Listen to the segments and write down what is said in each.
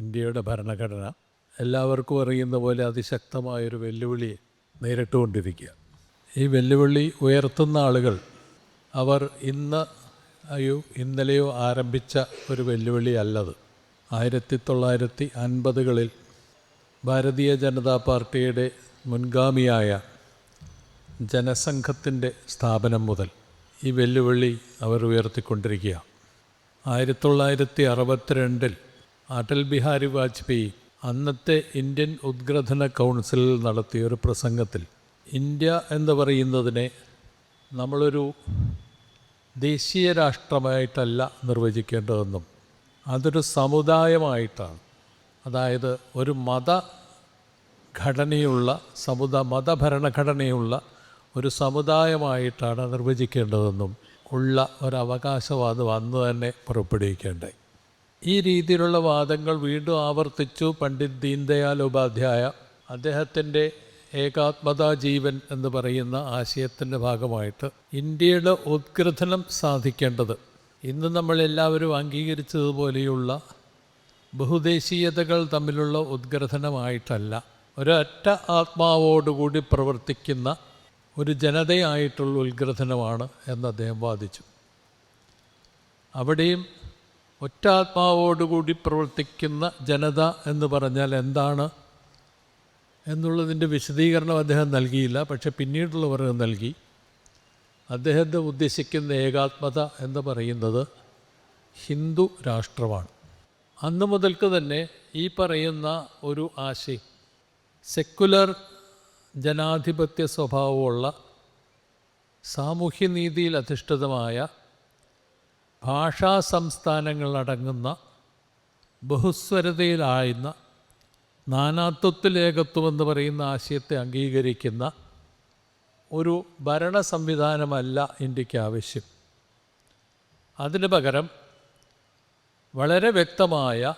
ഇന്ത്യയുടെ ഭരണഘടന എല്ലാവർക്കും അറിയുന്ന പോലെ അതിശക്തമായൊരു വെല്ലുവിളി നേരിട്ടുകൊണ്ടിരിക്കുക. ഈ വെല്ലുവിളി ഉയർത്തുന്ന ആളുകൾ അവർ ഇന്ന് അയ്യോ ഇന്നലെയോ ആരംഭിച്ച ഒരു വെല്ലുവിളി അല്ലത്. ആയിരത്തി തൊള്ളായിരത്തി അൻപതുകളിൽ ഭാരതീയ ജനതാ പാർട്ടിയുടെ മുൻഗാമിയായ ജനസംഘത്തിന്റെ സ്ഥാപനം മുതൽ ഈ വെല്ലുവിളി അവർ ഉയർത്തിക്കൊണ്ടിരിക്കുക ആയിരത്തി തൊള്ളായിരത്തി അറുപത്തിരണ്ടിൽ അടൽ ബിഹാരി വാജ്പേയി അന്നത്തെ ഇന്ത്യൻ ഉദ്ഗ്രഥന കൗൺസിലിൽ നടത്തിയ ഒരു പ്രസംഗത്തിൽ ഇന്ത്യ എന്ന് പറയുന്നതിനെ നമ്മളൊരു ദേശീയ രാഷ്ട്രമായിട്ടല്ല നിർവചിക്കേണ്ടതെന്നും അതൊരു സമുദായമായിട്ടാണ്. അതായത് ഒരു മത ഘടനയുള്ള സമുദ മതഭരണഘടനയുള്ള ഒരു സമുദായമായിട്ടാണ് നിർവചിക്കേണ്ടതെന്നും ഉള്ള ഒരവകാശവാദം അന്ന് തന്നെ പുറപ്പെടുവിക്കേണ്ടായി ഈ രീതിയിലുള്ള വാദങ്ങൾ വീണ്ടും ആവർത്തിച്ചു പണ്ഡിറ്റ് ദീൻദയാൽ ഉപാധ്യായ. അദ്ദേഹത്തിന്റെ ഏകാത്മതാ ജീവൻ എന്ന് പറയുന്ന ആശയത്തിന്റെ ഭാഗമായിട്ട് ഇന്ത്യയുടെ ഉദ്ഗ്രഥനം സാധിക്കേണ്ടത്. ഇന്ന് നമ്മളെല്ലാവരും അംഗീകരിച്ചതുപോലെയുള്ള ബഹുദേശീയതകൾ തമ്മിലുള്ള ഉദ്ഗ്രഥനമായിട്ടല്ല ഒരൊറ്റ ആത്മാവോടുകൂടി പ്രവർത്തിക്കുന്ന ഒരു ജനതയായിട്ടുള്ള ഉദ്ഗ്രഥനമാണ് എന്ന് അദ്ദേഹം വാദിച്ചു. അവിടെയും ഒറ്റ ആത്മാവോടുകൂടി പ്രവർത്തിക്കുന്ന ജനത എന്ന് പറഞ്ഞാൽ എന്താണ്? എന്നുള്ളതിന്റെ വിശദീകരണം അദ്ദേഹം നൽകിയില്ല പക്ഷെ പിന്നീടുള്ളവർ നൽകി. അദ്ദേഹത്തെ ഉദ്ദേശിക്കുന്ന ഏകാത്മത എന്ന് പറയുന്നത് ഹിന്ദു രാഷ്ട്രമാണ്. അന്ന് മുതൽക്ക് തന്നെ ഈ പറയുന്ന ഒരു ആശയം സെക്കുലർ ജനാധിപത്യ സ്വഭാവമുള്ള സാമൂഹ്യനീതിയിൽ അധിഷ്ഠിതമായ ഭാഷാ സംസ്ഥാനങ്ങളടങ്ങുന്ന ബഹുസ്വരതയിലായുന്ന നാനാത്വത്തിൽ എന്ന് പറയുന്ന ആശയത്തെ അംഗീകരിക്കുന്ന ഒരു ഭരണ സംവിധാനമല്ല ഇന്ത്യയ്ക്ക് ആവശ്യം. അതിന് പകരം വളരെ വ്യക്തമായ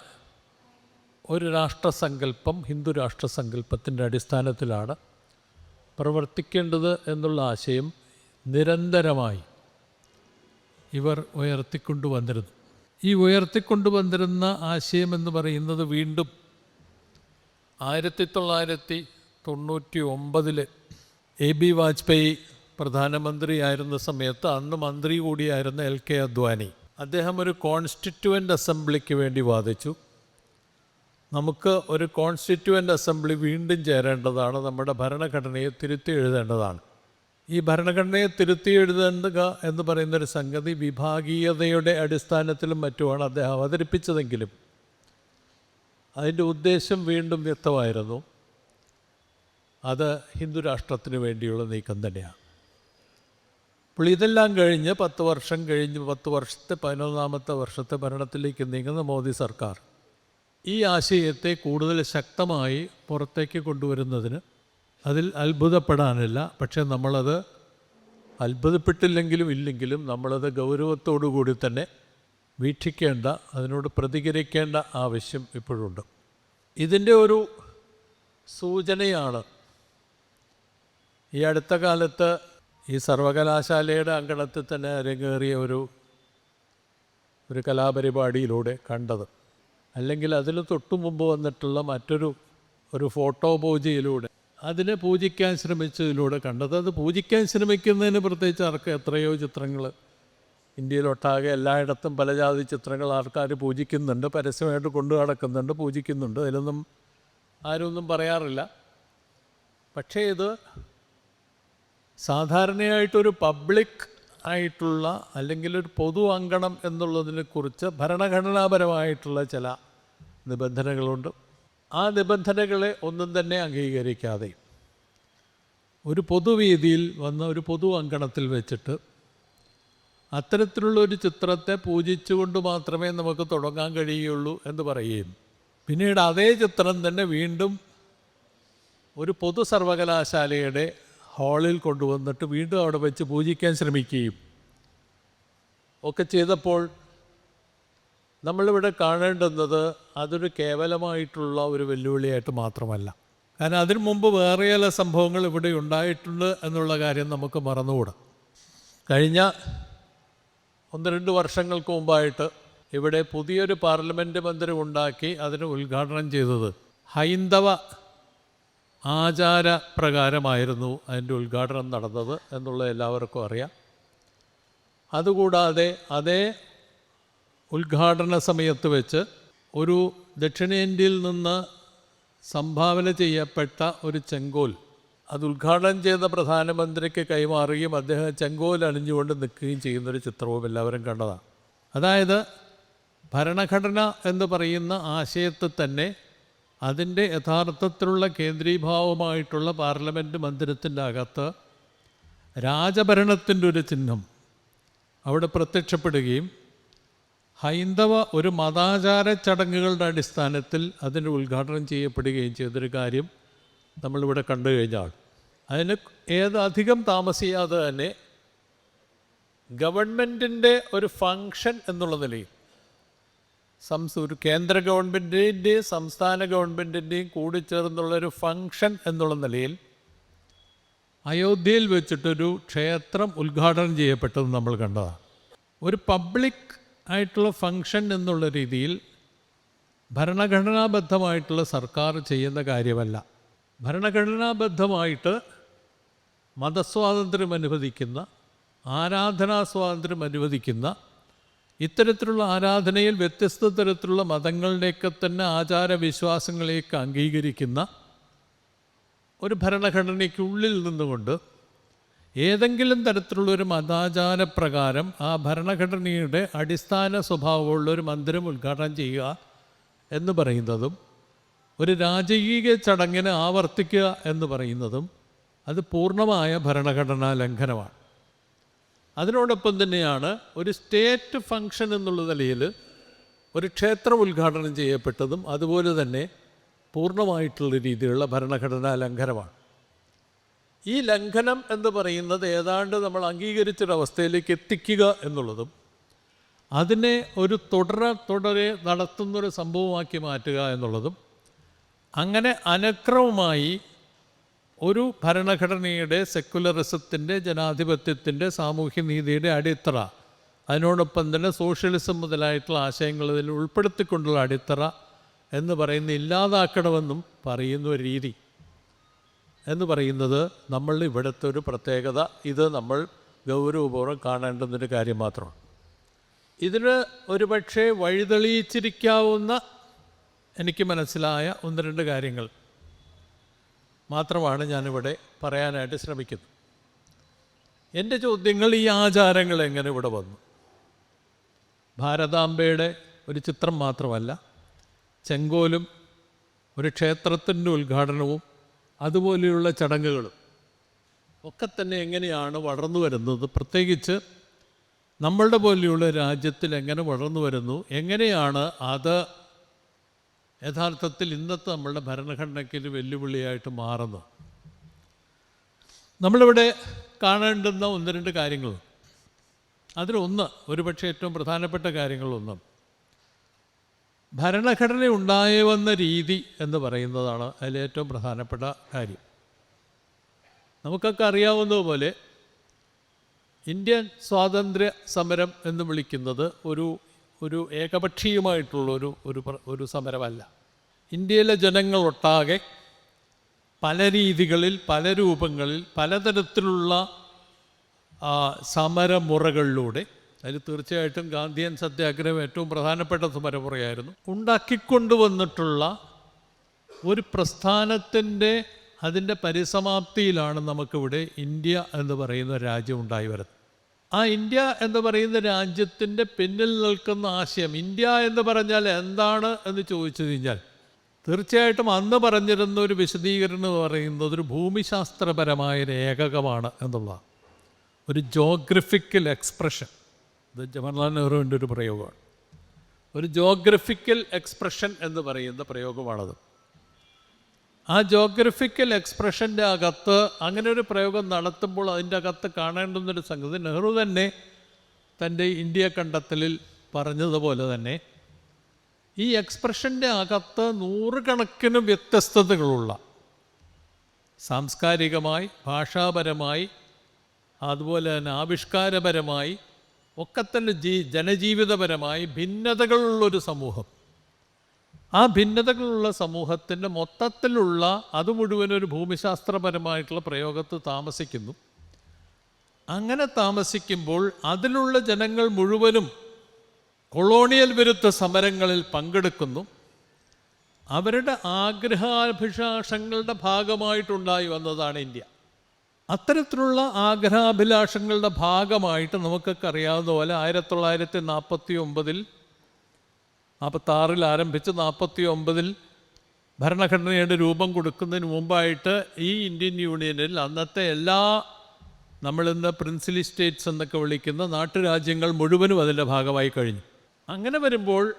ഒരു രാഷ്ട്രസങ്കല്പം ഹിന്ദു രാഷ്ട്രസങ്കല്പത്തിന്റെ അടിസ്ഥാനത്തിലാണ് പ്രവർത്തിക്കേണ്ടത് എന്നുള്ള ആശയം നിരന്തരമായി ഇവർ ഉയർത്തിക്കൊണ്ടുവന്നിരുന്നു. ഈ ഉയർത്തിക്കൊണ്ടുവന്നിരുന്ന ആശയം എന്ന് പറയുന്നത് വീണ്ടും ആയിരത്തി തൊള്ളായിരത്തി തൊണ്ണൂറ്റി ഒമ്പതിൽ എ ബി വാജ്പേയി പ്രധാനമന്ത്രിയായിരുന്ന സമയത്ത് അന്ന് മന്ത്രി കൂടിയായിരുന്ന എൽ കെ അദ്വാനി. അദ്ദേഹം ഒരു കോൺസ്റ്റിറ്റ്യുവന്റ് അസംബ്ലിക്ക് വേണ്ടി വാദിച്ചു. നമുക്ക് ഒരു കോൺസ്റ്റിറ്റ്യുവന്റ് അസംബ്ലി വീണ്ടും ചേരേണ്ടതാണ് നമ്മുടെ ഭരണഘടനയെ തിരുത്തി എഴുതേണ്ടതാണ്. ഈ ഭരണഘടനയെ തിരുത്തി എഴുതേണ്ടുക എന്ന് പറയുന്നൊരു സംഗതി വിഭാഗീയതയുടെ അടിസ്ഥാനത്തിലും മറ്റുമാണ് അദ്ദേഹം അവതരിപ്പിച്ചതെങ്കിലും. അതിന്റെ ഉദ്ദേശം വീണ്ടും വ്യക്തമായിരുന്നു. അത് ഹിന്ദു രാഷ്ട്രത്തിന് വേണ്ടിയുള്ള നീക്കം തന്നെയാണ്. അപ്പോൾ ഇതെല്ലാം കഴിഞ്ഞ് പത്ത് വർഷം കഴിഞ്ഞ് പത്ത് വർഷത്തെ പതിനൊന്നാമത്തെ വർഷത്തെ ഭരണത്തിലേക്ക് നീങ്ങുന്ന മോദി സർക്കാർ ഈ ആശയത്തെ കൂടുതൽ ശക്തമായി പുറത്തേക്ക് കൊണ്ടുവരുന്നതിന് അതിൽ അത്ഭുതപ്പെടാനില്ല. പക്ഷേ നമ്മളത് അത്ഭുതപ്പെട്ടില്ലെങ്കിലും ഇല്ലെങ്കിലും നമ്മളത് ഗൗരവത്തോടു കൂടി തന്നെ വീക്ഷിക്കേണ്ട അതിനോട് പ്രതികരിക്കേണ്ട ആവശ്യം ഇപ്പോഴുണ്ട്. ഇതിന്റെ ഒരു സൂചനയാണ് ഈ അടുത്ത കാലത്ത് ഈ സർവകലാശാലയുടെ അങ്കണത്തിൽ തന്നെ അരങ്ങേറിയ ഒരു ഒരു കലാപരിപാടിയിലൂടെ കണ്ടത്. അല്ലെങ്കിൽ അതിന് തൊട്ടു മുമ്പ് വന്നിട്ടുള്ള മറ്റൊരു ഒരു ഫോട്ടോ പൂജയിലൂടെ അതിനെ പൂജിക്കാൻ ശ്രമിച്ചതിലൂടെ കണ്ടത്. അത് പൂജിക്കാൻ ശ്രമിക്കുന്നതിന് പ്രത്യേകിച്ച് ആർക്ക് എത്രയോ ചിത്രങ്ങൾ ഇന്ത്യയിലൊട്ടാകെ എല്ലായിടത്തും പല ജാതി ചിത്രങ്ങൾ ആൾക്കാർ പൂജിക്കുന്നുണ്ട്. പരസ്യമായിട്ട് കൊണ്ടു നടക്കുന്നുണ്ട് പൂജിക്കുന്നുണ്ട്. അതിലൊന്നും ആരൊന്നും പറയാറില്ല. പക്ഷേ ഇത് സാധാരണയായിട്ടൊരു പബ്ലിക് ആയിട്ടുള്ള അല്ലെങ്കിൽ ഒരു പൊതു അങ്കണം എന്നുള്ളതിനെക്കുറിച്ച് ഭരണഘടനാപരമായിട്ടുള്ള ചില നിബന്ധനകളുണ്ട്. ആ നിബന്ധനകളെ ഒന്നും തന്നെ അംഗീകരിക്കാതെ ഒരു പൊതുവേദിയിൽ വന്ന ഒരു പൊതു അങ്കണത്തിൽ വെച്ചിട്ട് അത്തരത്തിലുള്ള ഒരു ചിത്രത്തെ പൂജിച്ചുകൊണ്ട് മാത്രമേ നമുക്ക് തുടങ്ങാൻ കഴിയുള്ളൂ എന്ന് പറയുകയും പിന്നീട് അതേ ചിത്രം തന്നെ വീണ്ടും ഒരു പൊതു സർവകലാശാലയുടെ ഹാളിൽ കൊണ്ടുവന്നിട്ട് വീണ്ടും അവിടെ വെച്ച് പൂജിക്കാൻ ശ്രമിക്കുകയും ഒക്കെ ചെയ്തപ്പോൾ നമ്മളിവിടെ കാണേണ്ടുന്നത് അതൊരു കേവലമായിട്ടുള്ള ഒരു വെല്ലുവിളിയായിട്ട് മാത്രമല്ല. കാരണം അതിനു മുമ്പ് വേറെ ചില സംഭവങ്ങൾ ഇവിടെ ഉണ്ടായിട്ടുണ്ട് എന്നുള്ള കാര്യം നമുക്ക് മറന്നുകൂടാ. കഴിഞ്ഞ ഒന്ന് രണ്ട് വർഷങ്ങൾക്ക് മുമ്പായിട്ട് ഇവിടെ പുതിയൊരു പാർലമെന്റ് മന്ദിരം ഉണ്ടാക്കി അതിന് ഉദ്ഘാടനം ചെയ്തത് ഹൈന്ദവ ആചാര പ്രകാരമായിരുന്നു അതിന്റെ ഉദ്ഘാടനം നടന്നത് എന്നുള്ളത് എല്ലാവർക്കും അറിയാം. അതുകൂടാതെ അതേ ഉദ്ഘാടന സമയത്ത് വെച്ച് ഒരു ദക്ഷിണേന്ത്യയിൽ നിന്ന് സംഭാവന ചെയ്യപ്പെട്ട ഒരു ചെങ്കോൽ. അത് ഉദ്ഘാടനം ചെയ്ത പ്രധാനമന്ത്രിക്ക് കൈമാറുകയും അദ്ദേഹം ചെങ്കോൽ അണിഞ്ഞുകൊണ്ട് നിൽക്കുകയും ചെയ്യുന്നൊരു ചിത്രവും എല്ലാവരും കണ്ടതാണ് അതായത് ഭരണഘടന എന്ന് പറയുന്ന ആശയത്തെ തന്നെ അതിന്റെ യഥാർത്ഥത്തിലുള്ള കേന്ദ്രീഭാവമായിട്ടുള്ള പാർലമെന്റ് മന്ദിരത്തിന്റെ അകത്ത് രാജഭരണത്തിന്റെ ഒരു ചിഹ്നം അവിടെ പ്രത്യക്ഷപ്പെടുകയും ഹൈന്ദവ ഒരു മതാചാര ചടങ്ങുകളുടെ അടിസ്ഥാനത്തിൽ അതിന് ഉദ്ഘാടനം ചെയ്യപ്പെടുകയും ചെയ്തൊരു കാര്യം നമ്മളിവിടെ കണ്ടു കഴിഞ്ഞാൽ. അതിന് ഏതധികം താമസിയാതെ തന്നെ ഗവൺമെന്റിന്റെ ഒരു ഫങ്ഷൻ എന്നുള്ള നിലയിൽ സംസ് ഒരു കേന്ദ്ര ഗവൺമെന്റിന്റെയും സംസ്ഥാന ഗവൺമെന്റിന്റെയും കൂടി ഒരു ഫങ്ഷൻ എന്നുള്ള നിലയിൽ അയോധ്യയിൽ വെച്ചിട്ടൊരു ക്ഷേത്രം ഉദ്ഘാടനം ചെയ്യപ്പെട്ടത് നമ്മൾ കണ്ടതാണ്. ഒരു പബ്ലിക് ആയിട്ടുള്ള ഫങ്ഷൻ എന്നുള്ള രീതിയിൽ ഭരണഘടനാബദ്ധമായിട്ടുള്ള സർക്കാർ ചെയ്യുന്ന കാര്യമല്ല. ഭരണഘടനാബദ്ധമായിട്ട് മതസ്വാതന്ത്ര്യം അനുവദിക്കുന്ന ആരാധനാ സ്വാതന്ത്ര്യം അനുവദിക്കുന്ന ഇത്തരത്തിലുള്ള ആരാധനയിൽ വ്യത്യസ്ത തരത്തിലുള്ള മതങ്ങളുടെയൊക്കെ തന്നെ ആചാരവിശ്വാസങ്ങളെയൊക്കെ അംഗീകരിക്കുന്ന ഒരു ഭരണഘടനയ്ക്കുള്ളിൽ നിന്നുകൊണ്ട് ഏതെങ്കിലും തരത്തിലുള്ള ഒരു മതാചാരപ്രകാരം ആ ഭരണഘടനയുടെ അടിസ്ഥാന സ്വഭാവമുള്ള ഒരു മന്ദിരം ഉദ്ഘാടനം ചെയ്യുക എന്ന് പറയുന്നതും ഒരു രാജകീയ ചടങ്ങിന് ആവർത്തിക്കുക എന്ന് പറയുന്നതും അത് പൂർണമായ ഭരണഘടനാ ലംഘനമാണ്. അതിനോടൊപ്പം തന്നെയാണ് ഒരു സ്റ്റേറ്റ് ഫങ്ഷൻ എന്നുള്ള നിലയിൽ ഒരു ക്ഷേത്രം ഉദ്ഘാടനം ചെയ്യപ്പെട്ടതും അതുപോലെ തന്നെ പൂർണമായിട്ടുള്ള രീതിയിലുള്ള ഭരണഘടനാ ലംഘനമാണ്. ഈ ലംഘനം എന്ന് പറയുന്നത് ഏതാണ്ട് നമ്മൾ അംഗീകരിച്ചൊരവസ്ഥയിലേക്ക് എത്തിക്കുക എന്നുള്ളതും അതിനെ ഒരു തുടര തുടരെ നടത്തുന്നൊരു സംഭവമാക്കി മാറ്റുക എന്നുള്ളതും അങ്ങനെ അനക്രമമായി ഒരു ഭരണഘടനയുടെ സെക്കുലറിസത്തിന്റെ ജനാധിപത്യത്തിന്റെ സാമൂഹ്യനീതിയുടെ അടിത്തറ അതിനോടൊപ്പം തന്നെ സോഷ്യലിസം മുതലായിട്ടുള്ള ആശയങ്ങൾ ഇതിൽ ഉൾപ്പെടുത്തിക്കൊണ്ടുള്ള അടിത്തറ എന്ന് പറയുന്ന ഇല്ലാതാക്കണമെന്നും പറയുന്ന ഒരു രീതി. എന്ന് പറയുന്നത് നമ്മൾ ഇവിടുത്തെ ഒരു പ്രത്യേകത. ഇത് നമ്മൾ ഗൗരവപൂർവം കാണേണ്ടുന്നൊരു കാര്യം മാത്രമാണ്. ഇതിന് ഒരുപക്ഷെ വഴിതെളിയിച്ചിരിക്കാവുന്ന എനിക്ക് മനസ്സിലായ ഒന്ന് രണ്ട് കാര്യങ്ങൾ മാത്രമാണ് ഞാനിവിടെ പറയാനായിട്ട് ശ്രമിക്കുന്നത്. എന്റെ ചോദ്യങ്ങൾ ഈ ആചാരങ്ങൾ എങ്ങനെ ഇവിടെ വന്നു? ഭാരതാംബയുടെ ഒരു ചിത്രം മാത്രമല്ല ചെങ്കോലും ഒരു ക്ഷേത്രത്തിന്റെ ഉദ്ഘാടനവും അതുപോലെയുള്ള ചടങ്ങുകളും ഒക്കെ തന്നെ എങ്ങനെയാണ് വളർന്നു വരുന്നത്? പ്രത്യേകിച്ച് നമ്മളുടെ പോലെയുള്ള രാജ്യത്തിൽ എങ്ങനെ വളർന്നു വരുന്നു? എങ്ങനെയാണ് അത് യഥാർത്ഥത്തിൽ ഇന്നത്തെ നമ്മളുടെ ഭരണഘടനയ്ക്ക് വെല്ലുവിളിയായിട്ട് മാറുന്നത്? നമ്മളിവിടെ കാണേണ്ടുന്ന ഒന്ന് രണ്ട് കാര്യങ്ങൾ. അതിലൊന്ന് ഒരുപക്ഷെ ഏറ്റവും പ്രധാനപ്പെട്ട കാര്യങ്ങളൊന്നും ഭരണഘടന ഉണ്ടായി വന്ന രീതി എന്ന് പറയുന്നതാണ് അതിൽ ഏറ്റവും പ്രധാനപ്പെട്ട കാര്യം. നമുക്കൊക്കെ അറിയാവുന്നതുപോലെ ഇന്ത്യൻ സ്വാതന്ത്ര്യ സമരം എന്ന് വിളിക്കുന്നത് ഒരു ഒരു ഏകപക്ഷീയമായിട്ടുള്ള ഒരു ഒരു ഒരു സമരമല്ല. ഇന്ത്യയിലെ ജനങ്ങളൊട്ടാകെ പല രീതികളിൽ പല രൂപങ്ങളിൽ പലതരത്തിലുള്ള സമരമുറകളിലൂടെ അതിൽ തീർച്ചയായിട്ടും ഗാന്ധിയൻ സത്യാഗ്രഹം ഏറ്റവും പ്രധാനപ്പെട്ട സമരമുറയായിരുന്നു. ഉണ്ടാക്കിക്കൊണ്ടുവന്നിട്ടുള്ള ഒരു പ്രസ്ഥാനത്തിന്റെ അതിന്റെ പരിസമാപ്തിയിലാണ് നമുക്കിവിടെ ഇന്ത്യ എന്ന് പറയുന്ന രാജ്യം ഉണ്ടായി വരുന്നത്. ആ ഇന്ത്യ എന്ന് പറയുന്ന രാജ്യത്തിന്റെ പിന്നിൽ നിൽക്കുന്ന ആശയം ഇന്ത്യ എന്ന് പറഞ്ഞാൽ എന്താണ് എന്ന് ചോദിച്ചു കഴിഞ്ഞാൽ തീർച്ചയായിട്ടും അന്ന് പറഞ്ഞിരുന്ന ഒരു വിശദീകരണം എന്ന് പറയുന്നത് ഒരു ഭൂമിശാസ്ത്രപരമായ ഒരു ഏകകമാണ് എന്നുള്ളതാണ്. ഒരു ജോഗ്രഫിക്കൽ എക്സ്പ്രഷൻ ഇത് ജവഹർലാൽ നെഹ്റുവിന്റെ ഒരു പ്രയോഗമാണ്. ഒരു ജോഗ്രഫിക്കൽ എക്സ്പ്രഷൻ എന്ന് പറയുന്ന പ്രയോഗമാണത്. ആ ജോഗ്രഫിക്കൽ എക്സ്പ്രഷന്റെ അകത്ത് അങ്ങനെ ഒരു പ്രയോഗം നടത്തുമ്പോൾ അതിന്റെ അകത്ത് കാണേണ്ടുന്നൊരു സംഗതി നെഹ്റു തന്നെ തന്റെ ഇന്ത്യ കണ്ടെത്തലിൽ പറഞ്ഞതുപോലെ തന്നെ ഈ എക്സ്പ്രഷന്റെ അകത്ത് നൂറുകണക്കിന് വ്യത്യസ്തതകളുള്ള സാംസ്കാരികമായി ഭാഷാപരമായി അതുപോലെ തന്നെ ആവിഷ്കാരപരമായി ഒക്കെ തന്നെ ജീ ജനജീവിതപരമായി ഭിന്നതകളുള്ളൊരു സമൂഹം. ആ ഭിന്നതകളുള്ള സമൂഹത്തിന്റെ മൊത്തത്തിലുള്ള അത് മുഴുവൻ ഒരു ഭൂമിശാസ്ത്രപരമായിട്ടുള്ള പ്രയോഗത്തിൽ താമസിക്കുന്നു. അങ്ങനെ താമസിക്കുമ്പോൾ അതിലുള്ള ജനങ്ങൾ മുഴുവനും കൊളോണിയൽ വിരുദ്ധ സമരങ്ങളിൽ പങ്കെടുക്കുന്നു. അവരുടെ ആഗ്രഹാഭിലാഷങ്ങളുടെ ഭാഗമായിട്ടുണ്ടായി വന്നതാണ് ഇന്ത്യ. അത്തരത്തിലുള്ള ആഗ്രഹാഭിലാഷങ്ങളുടെ ഭാഗമായിട്ട് നമുക്കൊക്കെ അറിയാവുന്ന പോലെ ആയിരത്തി തൊള്ളായിരത്തി നാൽപ്പത്തി ഒമ്പതിൽ നാൽപ്പത്താറിൽ ആരംഭിച്ച് നാൽപ്പത്തി ഒമ്പതിൽ ഭരണഘടനയുടെ രൂപം കൊടുക്കുന്നതിന് മുമ്പായിട്ട് ഈ ഇന്ത്യൻ യൂണിയനിൽ അന്നത്തെ എല്ലാ നമ്മളിന്ന് പ്രിൻസിലി സ്റ്റേറ്റ്സ് എന്നൊക്കെ വിളിക്കുന്ന നാട്ടുരാജ്യങ്ങൾ മുഴുവനും അതിന്റെ ഭാഗമായി കഴിഞ്ഞു. അങ്ങനെ വരുമ്പോൾ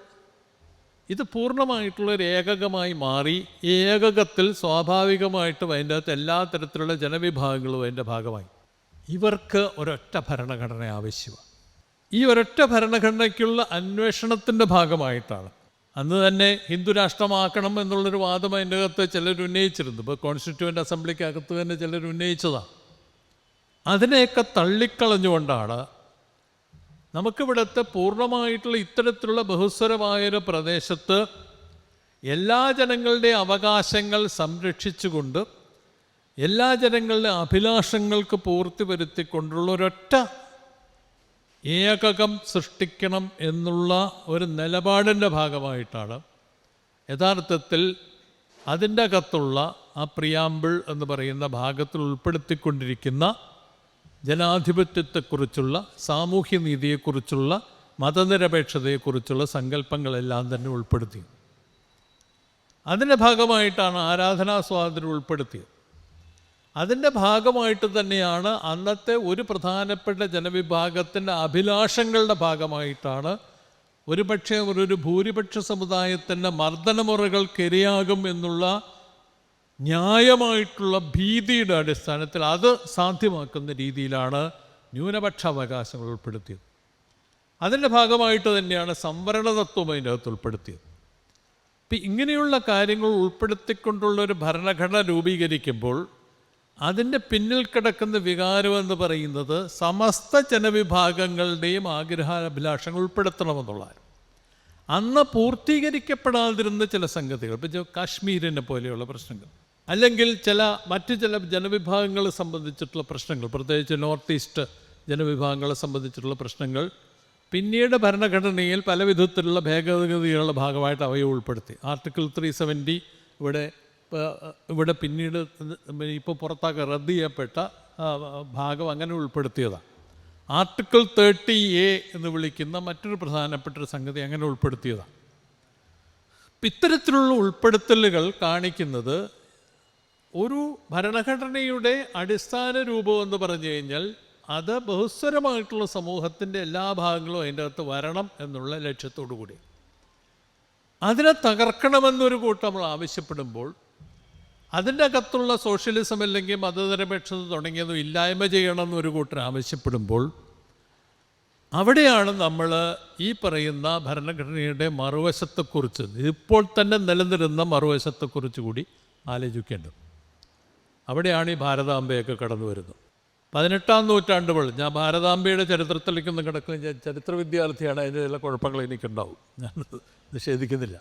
ഇത് പൂർണമായിട്ടുള്ളൊരു ഏകകമായി മാറി ഏകകത്തിൽ സ്വാഭാവികമായിട്ടും അതിന്റെ അകത്ത് എല്ലാ തരത്തിലുള്ള ജനവിഭാഗങ്ങളും അതിന്റെ ഭാഗമായി. ഇവർക്ക് ഒരൊറ്റ ഭരണഘടന ആവശ്യമാണ്. ഈ ഒരൊറ്റ ഭരണഘടനയ്ക്കുള്ള അന്വേഷണത്തിന്റെ ഭാഗമായിട്ടാണ്. അന്ന് തന്നെ ഹിന്ദു രാഷ്ട്രമാക്കണം എന്നുള്ളൊരു വാദം അതിന്റെ അകത്ത് ചിലർ ഉന്നയിച്ചിരുന്നു. ഇപ്പോൾ കോൺസ്റ്റിറ്റ്യൂവന്റ് അസംബ്ലിക്കകത്ത് തന്നെ ചിലർ ഉന്നയിച്ചതാണ്. അതിനെയൊക്കെ തള്ളിക്കളഞ്ഞുകൊണ്ടാണ് നമുക്കിവിടുത്തെ പൂർണമായിട്ടുള്ള ഇത്തരത്തിലുള്ള ബഹുസ്വരമായൊരു പ്രദേശത്ത് എല്ലാ ജനങ്ങളുടെ അവകാശങ്ങൾ സംരക്ഷിച്ചുകൊണ്ട് എല്ലാ ജനങ്ങളുടെ അഭിലാഷങ്ങൾക്ക് പൂർത്തി വരുത്തിക്കൊണ്ടുള്ള ഒരൊറ്റ ഏകകം സൃഷ്ടിക്കണം എന്നുള്ള ഒരു നിലപാടിന്റെ ഭാഗമായിട്ടാണ് യഥാർത്ഥത്തിൽ അതിന്റെ അകത്തുള്ള ആ പ്രിയാമ്പിൾ എന്ന് പറയുന്ന ഭാഗത്തിൽ ഉൾപ്പെടുത്തിക്കൊണ്ടിരിക്കുന്ന ജനാധിപത്യത്തെക്കുറിച്ചുള്ള സാമൂഹ്യനീതിയെക്കുറിച്ചുള്ള മതനിരപേക്ഷതയെക്കുറിച്ചുള്ള സങ്കല്പങ്ങളെല്ലാം തന്നെ ഉൾപ്പെടുത്തി. അതിന്റെ ഭാഗമായിട്ടാണ് ആരാധനാ സ്വാതന്ത്ര്യം ഉൾപ്പെടുത്തിയത്. അതിന്റെ ഭാഗമായിട്ട് തന്നെയാണ് അന്നത്തെ ഒരു പ്രധാനപ്പെട്ട ജനവിഭാഗത്തിന്റെ അഭിലാഷങ്ങളുടെ ഭാഗമായിട്ടാണ് ഒരുപക്ഷെ ഒരു ഭൂരിപക്ഷ സമുദായത്തിന്റെ മർദ്ദനമുറകൾക്കിരയാകും എന്നുള്ള ന്യായമായിട്ടുള്ള ഭീതിയുടെ അടിസ്ഥാനത്തിൽ അത് സാധ്യമാക്കുന്ന രീതിയിലാണ് ന്യൂനപക്ഷ അവകാശങ്ങൾ ഉൾപ്പെടുത്തിയത്. അതിന്റെ ഭാഗമായിട്ട് തന്നെയാണ് സംവരണ തത്വം അതിന്റെ അകത്ത് ഉൾപ്പെടുത്തിയത്. ഇപ്പം ഇങ്ങനെയുള്ള കാര്യങ്ങൾ ഉൾപ്പെടുത്തിക്കൊണ്ടുള്ള ഒരു ഭരണഘടന രൂപീകരിക്കുമ്പോൾ അതിന്റെ പിന്നിൽ കിടക്കുന്ന വികാരം എന്ന് പറയുന്നത് സമസ്ത ജനവിഭാഗങ്ങളുടെയും ആഗ്രഹാഭിലാഷങ്ങൾ ഉൾപ്പെടുത്തണമെന്നുള്ളതാണ്. അന്ന് പൂർത്തീകരിക്കപ്പെടാതിരുന്ന ചില സംഗതികൾ ഇപ്പം കാശ്മീരിനെ പോലെയുള്ള പ്രശ്നങ്ങൾ. അല്ലെങ്കിൽ ചില മറ്റ് ചില ജനവിഭാഗങ്ങളെ സംബന്ധിച്ചിട്ടുള്ള പ്രശ്നങ്ങൾ പ്രത്യേകിച്ച് നോർത്ത് ഈസ്റ്റ് ജനവിഭാഗങ്ങളെ സംബന്ധിച്ചിട്ടുള്ള പ്രശ്നങ്ങൾ പിന്നീട് ഭരണഘടനയിൽ പല വിധത്തിലുള്ള ഭേദഗതികളുടെ ഭാഗമായിട്ട് അവയെ ഉൾപ്പെടുത്തി. ആർട്ടിക്കിൾ ത്രീ സെവന്റി ഇവിടെ ഇവിടെ പിന്നീട് ഇപ്പോൾ പുറത്താക്ക റദ്ദ് ചെയ്യപ്പെട്ട ഭാഗം അങ്ങനെ ഉൾപ്പെടുത്തിയതാണ് ആർട്ടിക്കിൾ തേർട്ടി എ എന്ന് വിളിക്കുന്ന മറ്റൊരു പ്രധാനപ്പെട്ട ഒരു സംഗതി അങ്ങനെ ഉൾപ്പെടുത്തിയതാണ് ഇത്തരത്തിലുള്ള ഉൾപ്പെടുത്തലുകൾ കാണിക്കുന്നത് ഒരു ഭരണഘടനയുടെ അടിസ്ഥാന രൂപം എന്ന് പറഞ്ഞു കഴിഞ്ഞാൽ അത് ബഹുസ്വരമായിട്ടുള്ള സമൂഹത്തിന്റെ എല്ലാ ഭാഗങ്ങളും അതിന്റെ അകത്ത് വരണം എന്നുള്ള ലക്ഷ്യത്തോടു കൂടി. അതിനെ തകർക്കണമെന്നൊരു കൂട്ടം നമ്മൾ ആവശ്യപ്പെടുമ്പോൾ അതിന്റെ അകത്തുള്ള സോഷ്യലിസം അല്ലെങ്കിൽ മതനിരപേക്ഷത തുടങ്ങിയതും ഇല്ലായ്മ ചെയ്യണമെന്നൊരു കൂട്ടർ ആവശ്യപ്പെടുമ്പോൾ അവിടെയാണ് നമ്മൾ ഈ പറയുന്ന ഭരണഘടനയുടെ മറുവശത്തെക്കുറിച്ച് ഇപ്പോൾ തന്നെ നിലനിരുന്ന മറുവശത്തെക്കുറിച്ച് കൂടി ആലോചിക്കേണ്ടത്. അവിടെയാണ് ഈ ഭാരതാംബയൊക്കെ കടന്നു വരുന്നത്. പതിനെട്ടാം നൂറ്റാണ്ട് മുതൽ ഞാൻ ഭാരതാംബയുടെ ചരിത്രത്തിലേക്കൊന്നും കിടക്കുന്ന ഞാൻ ചരിത്ര വിദ്യാർത്ഥിയാണ്. അതിന്റെ ചില കുഴപ്പങ്ങൾ എനിക്കുണ്ടാവും. ഞാൻ നിഷേധിക്കുന്നില്ല.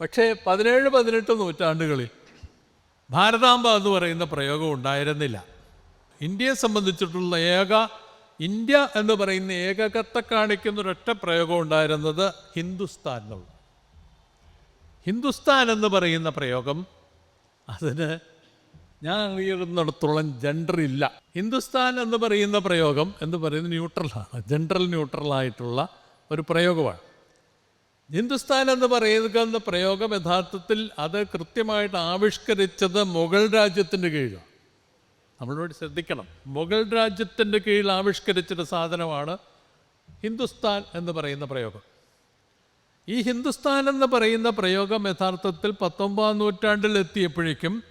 പക്ഷേ പതിനേഴ് പതിനെട്ട് നൂറ്റാണ്ടുകളിൽ ഭാരതാംബ എന്ന് പറയുന്ന പ്രയോഗം ഉണ്ടായിരുന്നില്ല. ഇന്ത്യയെ സംബന്ധിച്ചിട്ടുള്ള ഏക ഇന്ത്യ എന്ന് പറയുന്ന ഏകകത്തെ കാണിക്കുന്ന ഒരൊറ്റ പ്രയോഗം ഉണ്ടായിരുന്നത് ഹിന്ദുസ്ഥാൻ എന്നുള്ള ഹിന്ദുസ്ഥാൻ എന്ന് പറയുന്ന പ്രയോഗം അതിന് ഞാൻ അറിയുന്നിടത്തോളം ജെൻഡർ ഇല്ല ഹിന്ദുസ്ഥാൻ എന്ന് പറയുന്ന പ്രയോഗം എന്ന് പറയുന്നത് ന്യൂട്രലാണ്. ജെൻഡർ ന്യൂട്രലായിട്ടുള്ള ഒരു പ്രയോഗമാണ്. ഹിന്ദുസ്ഥാൻ എന്ന് പറയുന്ന പ്രയോഗം യഥാർത്ഥത്തിൽ അത് കൃത്യമായിട്ട് ആവിഷ്കരിച്ചത് മുഗൾ രാജ്യത്തിന്റെ കീഴിലാണ്. നമ്മളോട് ശ്രദ്ധിക്കണം. മുഗൾ രാജ്യത്തിന്റെ കീഴിൽ ആവിഷ്കരിച്ചൊരു സാധനമാണ് ഹിന്ദുസ്ഥാൻ എന്ന് പറയുന്ന പ്രയോഗം. ഈ ഹിന്ദുസ്ഥാൻ എന്ന് പറയുന്ന പ്രയോഗം യഥാർത്ഥത്തിൽ പത്തൊമ്പതാം നൂറ്റാണ്ടിൽ എത്തിയപ്പോഴേക്കും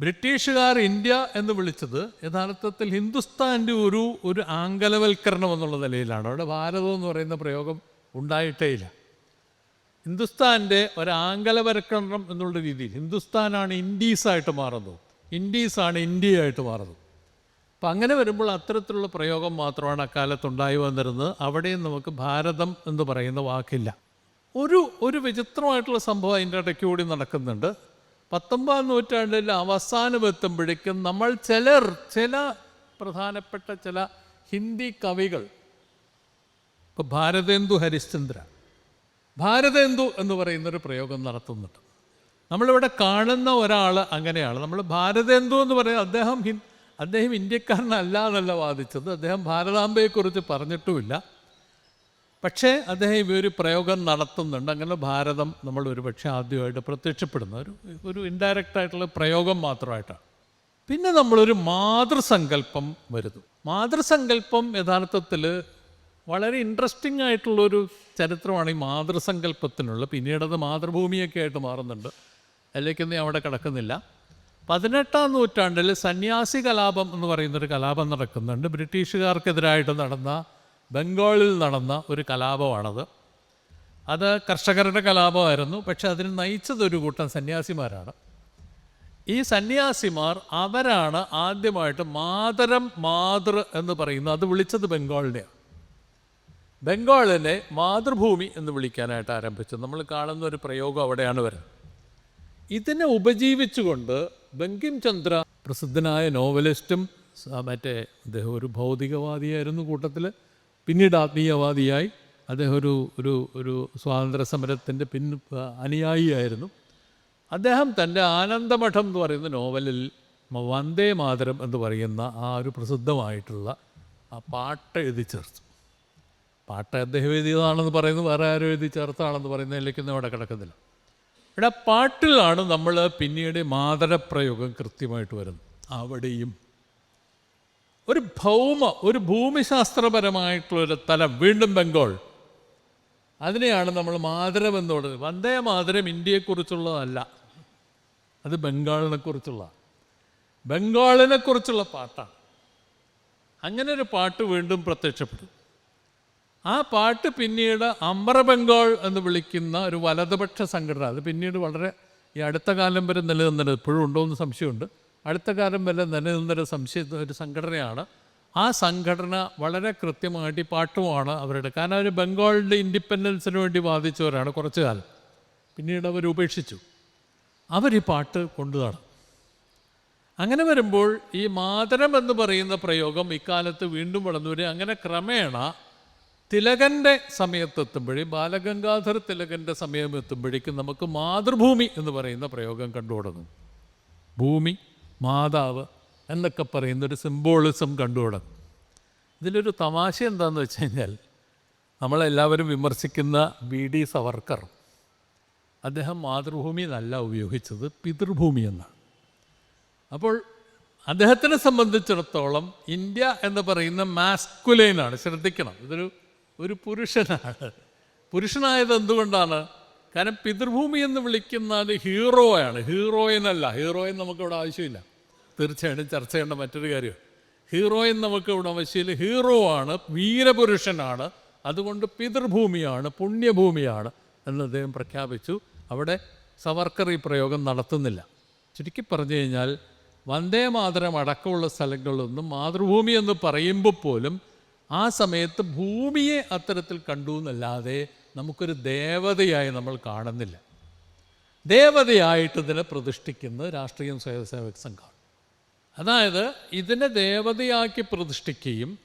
ബ്രിട്ടീഷുകാർ ഇന്ത്യ എന്ന് വിളിച്ചത് യഥാർത്ഥത്തിൽ ഹിന്ദുസ്ഥാന്റെ ഒരു ഒരു ആംഗലവൽക്കരണം എന്നുള്ള നിലയിലാണ്. അവിടെ ഭാരതം എന്ന് പറയുന്ന പ്രയോഗം ഉണ്ടായിട്ടേ ഇല്ല. ഹിന്ദുസ്ഥാന്റെ ഒരു ആംഗലവൽക്കരണം എന്നുള്ള രീതിയിൽ ഹിന്ദുസ്ഥാനാണ് ഇൻഡീസായിട്ട് മാറുന്നത്. ഇൻഡീസാണ് ഇന്ത്യയായിട്ട് മാറുന്നത്. അപ്പം അങ്ങനെ വരുമ്പോൾ അത്തരത്തിലുള്ള പ്രയോഗം മാത്രമാണ് അക്കാലത്തുണ്ടായി വന്നിരുന്നത്. അവിടെയും നമുക്ക് ഭാരതം എന്ന് പറയുന്ന വാക്കില്ല. ഒരു ഒരു വിചിത്രമായിട്ടുള്ള സംഭവം അതിന്റെ ഇടയ്ക്ക് കൂടി നടക്കുന്നുണ്ട്. പത്തൊമ്പതാം നൂറ്റാണ്ടിൽ അവസാനം എത്തുമ്പോഴേക്കും നമ്മൾ ചിലർ ചില പ്രധാനപ്പെട്ട ചില ഹിന്ദി കവികൾ ഇപ്പോൾ ഭാരതേന്ദു ഹരിശ്ചന്ദ്ര ഭാരതേന്ദു എന്ന് പറയുന്നൊരു പ്രയോഗം നടത്തുന്നുണ്ട്. നമ്മളിവിടെ കാണുന്ന ഒരാൾ അങ്ങനെയാണ്. നമ്മൾ ഭാരതേന്ദു എന്ന് പറയുന്നത് അദ്ദേഹം അദ്ദേഹം ഇന്ത്യക്കാരനല്ല എന്നല്ല വാദിച്ചത്. അദ്ദേഹം ഭാരതാംബയെക്കുറിച്ച് പറഞ്ഞിട്ടുമില്ല. പക്ഷേ അദ്ദേഹം ഈ ഒരു പ്രയോഗം നടത്തുന്നുണ്ട്. അങ്ങനെ ഭാരതം നമ്മൾ ഒരുപക്ഷെ ആദ്യമായിട്ട് പ്രത്യക്ഷപ്പെടുന്ന ഒരു ഒരു ഇൻഡയറക്റ്റ് ആയിട്ടുള്ള പ്രയോഗം മാത്രമായിട്ടാണ്. പിന്നെ നമ്മളൊരു മാതൃസങ്കല്പം വരുന്നു. മാതൃസങ്കല്പം യഥാർത്ഥത്തിൽ വളരെ ഇൻട്രസ്റ്റിംഗ് ആയിട്ടുള്ളൊരു ചരിത്രമാണ് ഈ മാതൃസങ്കല്പത്തിനുള്ള. പിന്നീടത് മാതൃഭൂമിയൊക്കെ ആയിട്ട് മാറുന്നുണ്ട്. അതിലേക്കൊന്നും അവിടെ കിടക്കുന്നില്ല. പതിനെട്ടാം നൂറ്റാണ്ടിൽ സന്യാസി കലാപം എന്ന് പറയുന്നൊരു കലാപം നടക്കുന്നുണ്ട്. ബ്രിട്ടീഷുകാർക്കെതിരായിട്ട് നടന്ന ബംഗാളിൽ നടന്ന ഒരു കലാപമാണത്. അത് കർഷകരുടെ കലാപമായിരുന്നു. പക്ഷെ അതിന് നയിച്ചത് ഒരു കൂട്ടം സന്യാസിമാരാണ്. ഈ സന്യാസിമാർ അവരാണ് ആദ്യമായിട്ട് മാതരം മാതൃ എന്ന് പറയുന്നത്. അത് വിളിച്ചത് ബംഗാളിനെയാണ്. ബംഗാളിനെ മാതൃഭൂമി എന്ന് വിളിക്കാനായിട്ട് ആരംഭിച്ചു നമ്മൾ കാണുന്ന ഒരു പ്രയോഗം അവിടെയാണ് വരുന്നത്. ഇതിനെ ഉപജീവിച്ചുകൊണ്ട് ബങ്കിം ചന്ദ്ര പ്രസിദ്ധനായ നോവലിസ്റ്റും മറ്റേ അദ്ദേഹം ഒരു ഭൗതികവാദിയായിരുന്നു കൂട്ടത്തിൽ പിന്നീട് ആത്മീയവാദിയായി അദ്ദേഹം ഒരു ഒരു ഒരു സ്വാതന്ത്ര്യ സമരത്തിന്റെ പിൻ അനുയായിയായിരുന്നു. അദ്ദേഹം തന്റെ ആനന്ദമഠം എന്ന് പറയുന്ന നോവലിൽ വന്ദേ മാതരം എന്ന് പറയുന്ന ആ ഒരു പ്രസിദ്ധമായിട്ടുള്ള ആ പാട്ട് എഴുതി ചേർത്തു. പാട്ട് അദ്ദേഹം എഴുതിയതാണെന്ന് പറയുന്നു വേറെ ആരും എഴുതി ചേർത്താണെന്ന് പറയുന്നതിലേക്കൊന്നും അവിടെ കിടക്കുന്നില്ല. ഇവിടെ പാട്ടിലാണ് നമ്മൾ പിന്നീട് മാതരപ്രയോഗം കൃത്യമായിട്ട് വരുന്നത്. അവിടെയും ഒരു ഭൗമ ഒരു ഭൂമിശാസ്ത്രപരമായിട്ടുള്ളൊരു തലം വീണ്ടും ബംഗോൾ. അതിനെയാണ് നമ്മൾ മാതരം എന്ന് പറയുന്നത്. വന്ദേ മാതരം ഇന്ത്യയെക്കുറിച്ചുള്ളതല്ല. അത് ബംഗാളിനെ കുറിച്ചുള്ള ബംഗാളിനെ കുറിച്ചുള്ള പാട്ടാണ്. അങ്ങനെ ഒരു പാട്ട് വീണ്ടും പ്രത്യക്ഷപ്പെട്ടു ആ പാട്ട് പിന്നീട് അമര ബംഗാൾ എന്ന് വിളിക്കുന്ന ഒരു വലതുപക്ഷ സംഘടന അത് പിന്നീട് വളരെ ഈ അടുത്ത കാലം വരെ നിലനിന്നത് ഇപ്പോഴും ഉണ്ടോ എന്ന് സംശയമുണ്ട്. അടുത്ത കാലം വരെ നിലനിന്നൊരു സംശയ ഒരു സംഘടനയാണ്. ആ സംഘടന വളരെ കൃത്യമായിട്ട് ഈ പാട്ടുമാണ് അവരുടെ കാരണം അവർ ബംഗാളിന്റെ ഇൻഡിപെൻഡൻസിന് വേണ്ടി വാദിച്ചവരാണ് കുറച്ചു കാലം. പിന്നീട് അവർ ഉപേക്ഷിച്ചു. അവർ ഈ പാട്ട് കൊണ്ടു നടന്നു. അങ്ങനെ വരുമ്പോൾ ഈ മാതരം എന്ന് പറയുന്ന പ്രയോഗം ഇക്കാലത്ത് വീണ്ടും വളർന്നു വരിക അങ്ങനെ ക്രമേണ തിലകന്റെ സമയത്തെത്തുമ്പോഴേ ബാലഗംഗാധർ തിലകന്റെ സമയം എത്തുമ്പോഴേക്കും നമുക്ക് മാതൃഭൂമി എന്ന് പറയുന്ന പ്രയോഗം കണ്ടു തുടങ്ങും ഭൂമി മാതാവ് എന്നൊക്കെ പറയുന്ന ഒരു സിംബോളിസം കണ്ടു തുടങ്ങും. ഇതിലൊരു തമാശ എന്താണെന്ന് വെച്ച് കഴിഞ്ഞാൽ നമ്മളെല്ലാവരും വിമർശിക്കുന്ന വി ഡി സവർക്കർ അദ്ദേഹം മാതൃഭൂമി എന്നല്ല ഉപയോഗിച്ചത് പിതൃഭൂമി എന്നാണ്. അപ്പോൾ അദ്ദേഹത്തിനെ സംബന്ധിച്ചിടത്തോളം ഇന്ത്യ എന്ന് പറയുന്ന മാസ്കുലൈനാണ് ശ്രദ്ധിക്കണം. ഇതൊരു ഒരു പുരുഷനാണ്. പുരുഷനായത് എന്തുകൊണ്ടാണ്? കാരണം പിതൃഭൂമി എന്ന് വിളിക്കുന്നത് ഹീറോയാണ്. ഹീറോയിൻ അല്ല ഹീറോയിൻ നമുക്കിവിടെ ആവശ്യമില്ല. തീർച്ചയായിട്ടും ചർച്ച ചെയ്യേണ്ട മറ്റൊരു കാര്യം ഹീറോയിൻ നമുക്ക് ഇവിടെ ആവശ്യമില്ല. ഹീറോ ആണ് വീരപുരുഷനാണ്. അതുകൊണ്ട് പിതൃഭൂമിയാണ് പുണ്യഭൂമിയാണ് എന്ന് അദ്ദേഹം പ്രഖ്യാപിച്ചു. അവിടെ സവർക്കർ ഈ പ്രയോഗം നടത്തുന്നില്ല. ചുരുക്കി പറഞ്ഞു കഴിഞ്ഞാൽ വന്ദേ മാതരം അടക്കമുള്ള സ്ഥലങ്ങളിലൊന്നും മാതൃഭൂമി എന്ന് പറയുമ്പോൾ പോലും ആ സമയത്ത് ഭൂമിയെ അത്തരത്തിൽ കണ്ടു എന്നല്ലാതെ നമുക്കൊരു ദേവതയായി നമ്മൾ കാണുന്നില്ല. ദേവതയായിട്ട് ഇതിനെ പ്രതിഷ്ഠിക്കുന്നത് രാഷ്ട്രീയ സ്വയംസേവക സംഘമാണ് അതായത് ഇതിനെ ദേവതയാക്കി പ്രതിഷ്ഠിക്കുകയും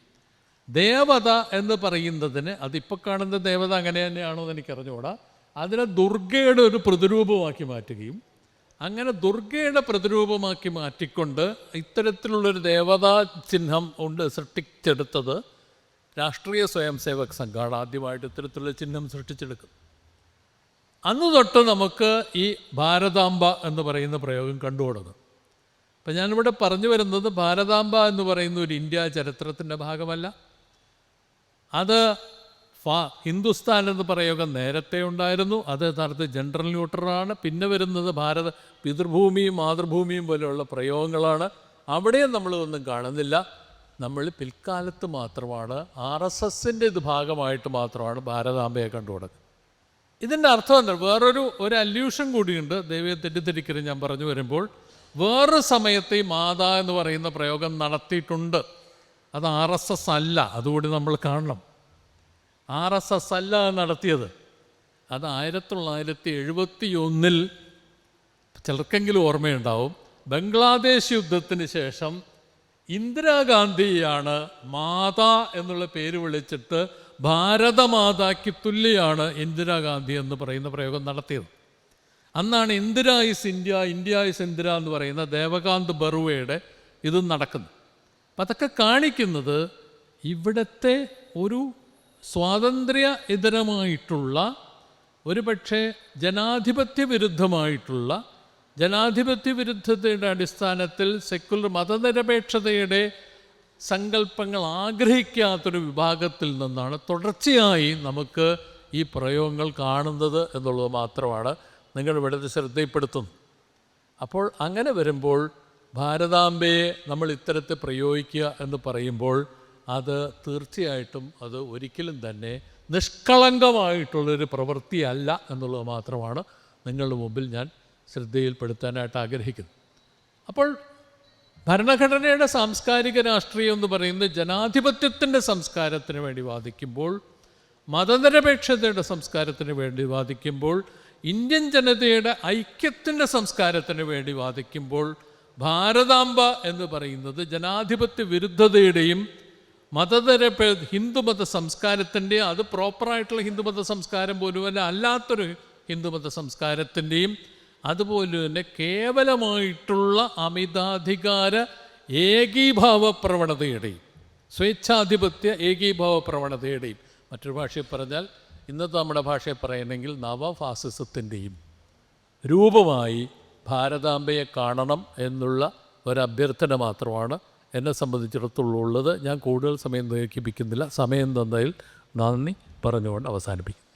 ദേവത എന്ന് പറയുന്നതിന് അതിപ്പോൾ കാണുന്ന ദേവത അങ്ങനെ തന്നെയാണോ എന്ന് എനിക്കറിഞ്ഞുകൂടാ. അതിനെ ദുർഗയുടെ ഒരു പ്രതിരൂപമാക്കി മാറ്റുകയും അങ്ങനെ ദുർഗയുടെ പ്രതിരൂപമാക്കി മാറ്റിക്കൊണ്ട് ഇത്തരത്തിലുള്ളൊരു ദേവതാ ചിഹ്നം ഉണ്ട് സൃഷ്ടിച്ചെടുത്തത് രാഷ്ട്രീയ സ്വയം സേവക് സംഘമാണ് ആദ്യമായിട്ട് ഇത്തരത്തിലുള്ള ചിഹ്നം സൃഷ്ടിച്ചെടുക്കുന്നത് അന്ന് തൊട്ട് നമുക്ക് ഈ ഭാരതാംബ എന്ന് പറയുന്ന പ്രയോഗം കണ്ടു തുടങ്ങും അപ്പം ഞാനിവിടെ പറഞ്ഞു വരുന്നത് ഭാരതാംബ എന്ന് പറയുന്ന ഒരു ഇന്ത്യ ചരിത്രത്തിന്റെ ഭാഗമല്ല. അത് ഫാ ഹിന്ദുസ്ഥാൻ എന്ന് പ്രയോഗം നേരത്തെ ഉണ്ടായിരുന്നു. അത് യഥാർത്ഥ ജനറൽ ന്യൂട്രലാണ് പിന്നെ വരുന്നത് ഭാരത പിതൃഭൂമിയും മാതൃഭൂമിയും പോലെയുള്ള പ്രയോഗങ്ങളാണ്. അവിടെയും നമ്മളൊന്നും കാണുന്നില്ല. നമ്മൾ പിൽക്കാലത്ത് മാത്രമാണ് ആർ എസ് എസിന്റെ ഇത് ഭാഗമായിട്ട് മാത്രമാണ് ഭാരതാംബയെ കണ്ടു തുടങ്ങുന്നത്. ഇതിന്റെ അർത്ഥം എന്താ? വേറൊരു ഒരു അല്യൂഷൻ കൂടിയുണ്ട്. ദൈവയെ തെറ്റിദ്ധരിക്കരുത് ഞാൻ പറഞ്ഞു വരുമ്പോൾ. വേറൊരു സമയത്ത് ഈ മാതാ എന്ന് പറയുന്ന പ്രയോഗം നടത്തിയിട്ടുണ്ട്. അത് ആർ എസ് എസ് അല്ല. അതുകൂടി നമ്മൾ കാണണം. ആർ എസ് എസ് അല്ല നടത്തിയത്. അത് ആയിരത്തി തൊള്ളായിരത്തി എഴുപത്തി ഒന്നിൽ ചിലർക്കെങ്കിലും ഓർമ്മയുണ്ടാവും. ബംഗ്ലാദേശ് യുദ്ധത്തിന് ശേഷം ഇന്ദിരാഗാന്ധിയാണ് മാതാ എന്നുള്ള പേര് വിളിച്ചിട്ട് ഭാരതമാതാക്ക് തുല്യാണ് ഇന്ദിരാഗാന്ധി എന്ന് പറയുന്ന പ്രയോഗം നടത്തിയത്. അന്നാണ് Indira is India India is Indira എന്ന് പറയുന്ന ദേവകാന്ത് ബറുവയുടെ ഇതും നടക്കുന്നത്. അപ്പം അതൊക്കെ കാണിക്കുന്നത് ഇവിടുത്തെ ഒരു സ്വാതന്ത്ര്യ ഇതരമായിട്ടുള്ള ഒരു പക്ഷേ ജനാധിപത്യ വിരുദ്ധമായിട്ടുള്ള ജനാധിപത്യ വിരുദ്ധതയുടെ അടിസ്ഥാനത്തിൽ സെക്കുലർ മതനിരപേക്ഷതയുടെ സങ്കല്പങ്ങൾ ആഗ്രഹിക്കാത്തൊരു വിഭാഗത്തിൽ നിന്നാണ് തുടർച്ചയായി നമുക്ക് ഈ പ്രയോഗങ്ങൾ കാണുന്നത് എന്നുള്ളത് മാത്രമാണ് നിങ്ങൾ ഇവിടുത്തെ ശ്രദ്ധയിൽപ്പെടുത്തുന്നത്. അപ്പോൾ അങ്ങനെ വരുമ്പോൾ ഭാരതാംബയെ നമ്മൾ ഇത്തരത്തിൽ പ്രയോഗിക്കുക എന്ന് പറയുമ്പോൾ അത് തീർച്ചയായിട്ടും അത് ഒരിക്കലും തന്നെ നിഷ്കളങ്കമായിട്ടുള്ളൊരു പ്രവൃത്തിയല്ല എന്നുള്ളത് മാത്രമാണ് നിങ്ങളുടെ മുമ്പിൽ ഞാൻ ശ്രദ്ധയിൽപ്പെടുത്താനായിട്ട് ആഗ്രഹിക്കുന്നു. അപ്പോൾ ഭരണഘടനയുടെ സാംസ്കാരിക രാഷ്ട്രീയം എന്ന് പറയുന്നത് ജനാധിപത്യത്തിന്റെ സംസ്കാരത്തിന് വേണ്ടി വാദിക്കുമ്പോൾ മതനിരപേക്ഷതയുടെ സംസ്കാരത്തിന് വേണ്ടി വാദിക്കുമ്പോൾ ഇന്ത്യൻ ജനതയുടെ ഐക്യത്തിന്റെ സംസ്കാരത്തിന് വേണ്ടി വാദിക്കുമ്പോൾ ഭാരതാംബ എന്ന് പറയുന്നത് ജനാധിപത്യ വിരുദ്ധതയുടെയും മതനിരപേ ഹിന്ദുമത സംസ്കാരത്തിന്റെ അത് പ്രോപ്പറായിട്ടുള്ള ഹിന്ദുമത സംസ്കാരം പോലും അല്ലാത്തൊരു ഹിന്ദുമത സംസ്കാരത്തിന്റെയും അതുപോലെ തന്നെ കേവലമായിട്ടുള്ള അമിതാധികാര ഏകീഭാവ പ്രവണതയുടെയും സ്വേച്ഛാധിപത്യ ഏകീഭാവ പ്രവണതയുടെയും മറ്റൊരു ഭാഷയിൽ പറഞ്ഞാൽ ഇന്നത്തെ നമ്മുടെ ഭാഷയിൽ പറയണമെങ്കിൽ നവഫാസിസത്തിന്റെയും രൂപമായി ഭാരതാംബയെ കാണണം എന്നുള്ള ഒരു അഭ്യർത്ഥന മാത്രമാണ് എന്നെ സംബന്ധിച്ചിടത്തോളം ഉള്ളത്. ഞാൻ കൂടുതൽ സമയം ദീർഘിപ്പിക്കുന്നില്ല. സമയം തന്നതിൽ നന്ദി പറഞ്ഞുകൊണ്ട് അവസാനിപ്പിക്കും